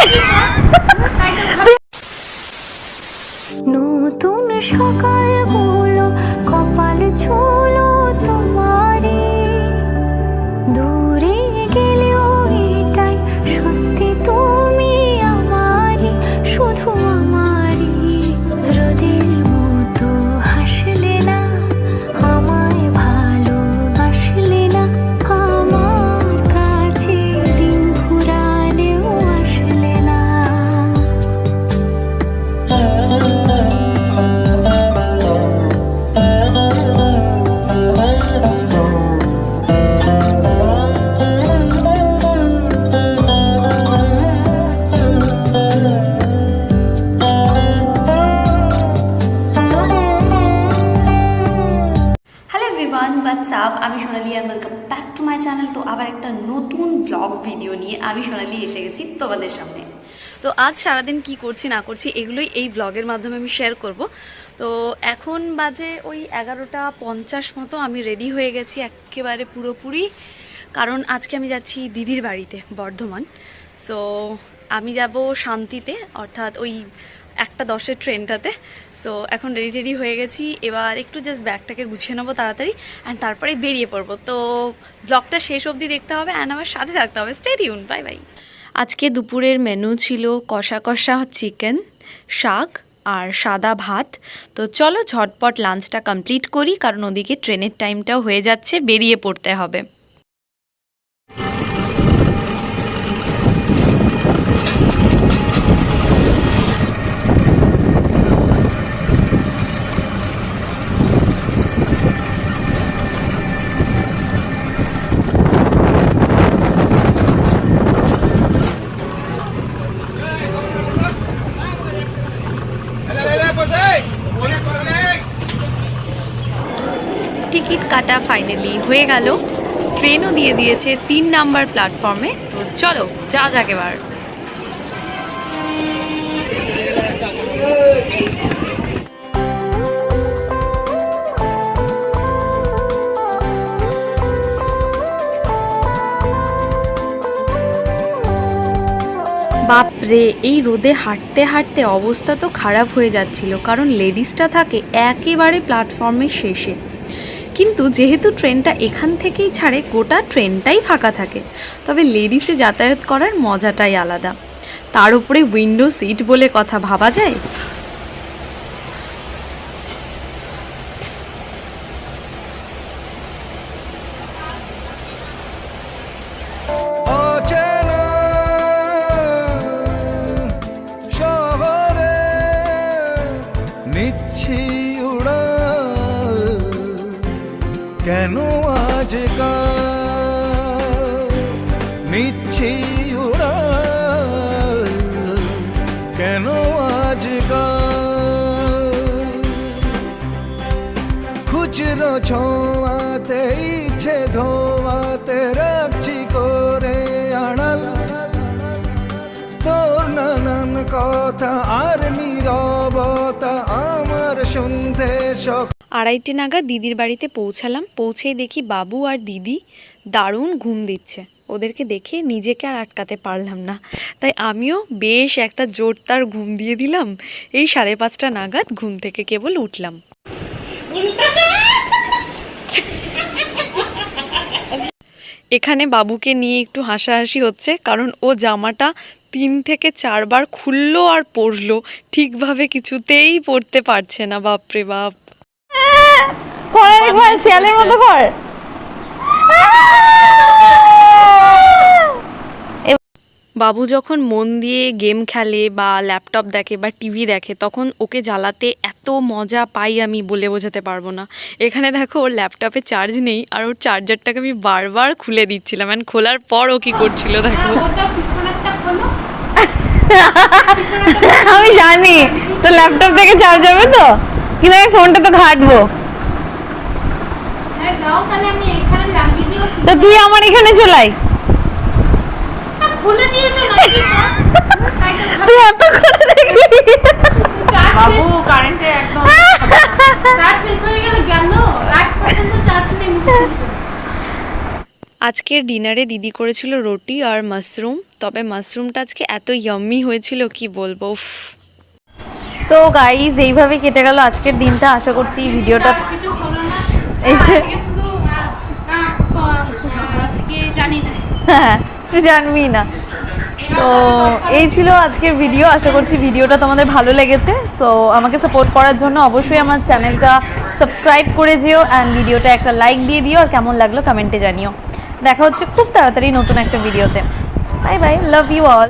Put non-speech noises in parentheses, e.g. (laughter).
(laughs) নতুন সকালগুলো হোয়াটসঅ্যাপ আমি সোনালি আর welcome back to my channel তো আবার একটা নতুন ব্লগ ভিডিও নিয়ে আমি সোনালি এসে গেছি তোমাদের সামনে। তো আজ সারাদিন কি করছি, না করছি, এগুলোই এই ব্লগের মাধ্যমে আমি শেয়ার করব। তো এখন বাজে ওই এগারোটা পঞ্চাশ মতো, আমি রেডি হয়ে গেছি একেবারে পুরোপুরি। কারণ আজকে আমি যাচ্ছি দিদির বাড়িতে, বর্ধমান। সো আমি যাব শান্তিতে, অর্থাৎ ওই একটা দশের ট্রেনটাতে। সো এখন রেডি রেডি হয়ে গেছি। এবার একটু জাস্ট ব্যাগটাকে গুছিয়ে নেব তাড়াতাড়ি অ্যান্ড তারপরে বেরিয়ে পড়ব। তো ব্লগটা শেষ অবধি দেখতে হবে অ্যান্ড আমার সাথে থাকতে হবে। স্টেডিউন বাই বাই আজকে দুপুরের মেনু ছিল কষা কষা চিকেন শাক আর সাদা ভাত। তো, চলো ঝটপট লাঞ্চটা কমপ্লিট করি, কারণ ওদিকে ট্রেনের টাইমটাও হয়ে যাচ্ছে, বেরিয়ে পড়তে হবে। টিকিট কাটা ফাইনালি হয়ে গেল। ট্রেনও দিয়ে দিয়েছে তিন নাম্বার প্ল্যাটফর্মে তো চলো, যা যাক এবার। বাপরে, এই রোদে হাঁটতে হাঁটতে অবস্থা তো খারাপ হয়ে যাচ্ছিল, কারণ লেডিসটা থাকে একেবারে প্ল্যাটফর্মের শেষে। কিন্তু যেহেতু ট্রেনটা এখান থেকেই ছাড়ে, গোটা ট্রেনটাই ফাঁকা থাকে। তবে লেডিসে যাতায়াত করার মজাটাই আলাদা। তার উপরে উইন্ডো সিট বলে কথা ভাবা যায়? কেন আজকাল নিচ্ছি উড়াল? কেন আজকাল? খুচরো ছোঁয়াতে, ইচ্ছে ধোয়াতে রাখছি করে আড়াল। তোর নানান কথা আর নীরবতা আমার শুনতে শখ আড়াইটে নাগাদ দিদির বাড়িতে পৌঁছালাম। পৌঁছেই দেখি বাবু আর দিদি দারুণ ঘুম দিচ্ছে। ওদেরকে দেখে নিজেকে আর আটকাতে পারলাম না। তাই আমিও বেশ একটা জোরদার ঘুম দিয়ে দিলাম। এই সাড়ে পাঁচটা নাগাদ ঘুম থেকে কেবল উঠলাম। এখানে বাবুকে নিয়ে একটু হাসাহাসি হচ্ছে, কারণ ও জামাটা তিন থেকে চারবার খুললো আর পরলো। ঠিকভাবে কিছুতেই পরতে পারছে না, বাপরে বাপ। কর একবার শিয়ালের মতো কর। বাবু যখন মন দিয়ে গেম খেলে বা ল্যাপটপ দেখে বা টিভি দেখে তখন ওকে জ্বালাতে এত মজা পাই আমি বলে বোঝাতে পারব না। এখানে দেখো ওর ল্যাপটপে চার্জ নেই আর ওর চার্জারটাকে আমি বারবার খুলে দিচ্ছিলাম অ্যান্ড খোলার পর ও কি করছিল দেখো। আমি জানি তো ল্যাপটপ থেকে চার্জ হবে তো? কিন্তু আমি ফোনটা তো ঘাটবো হ্যাঁ দাও তাহলে আমি এখানে লাগিয়ে দিও তো তুই আমার এখানে চলাই। খুলে নাকি? (laughs) তুই এত করে দেখলি। বাবু কারেন্টে একদম চার্জ শেষ হয়ে গেলে গেল। এক পার্সেন্ট চার্জ নেই মুখে আজকের ডিনারে দিদি করেছিল রুটি আর মাশরুম তবে মাশরুমটা আজকে এত ইয়াম্মি হয়েছিল কি বলব সো গাইজ এইভাবে কেটে গেল আজকের দিনটা। আশা করছি ভিডিওটা এই যে- আজকে শুধু আহ, আহ, আজকে জানি না হ্যাঁ তুই (laughs) জানবি না। তো এই ছিল আজকের ভিডিও আশা করছি ভিডিওটা তোমাদের ভালো লেগেছে। সো আমাকে সাপোর্ট করার জন্য অবশ্যই আমার চ্যানেলটা সাবস্ক্রাইব করে যেও অ্যান্ড ভিডিওটা একটা লাইক দিয়ে দিও। আর কেমন লাগল কমেন্টে জানিও। দেখা হচ্ছে খুব তাড়াতাড়ি নতুন একটা ভিডিওতে bye bye love you all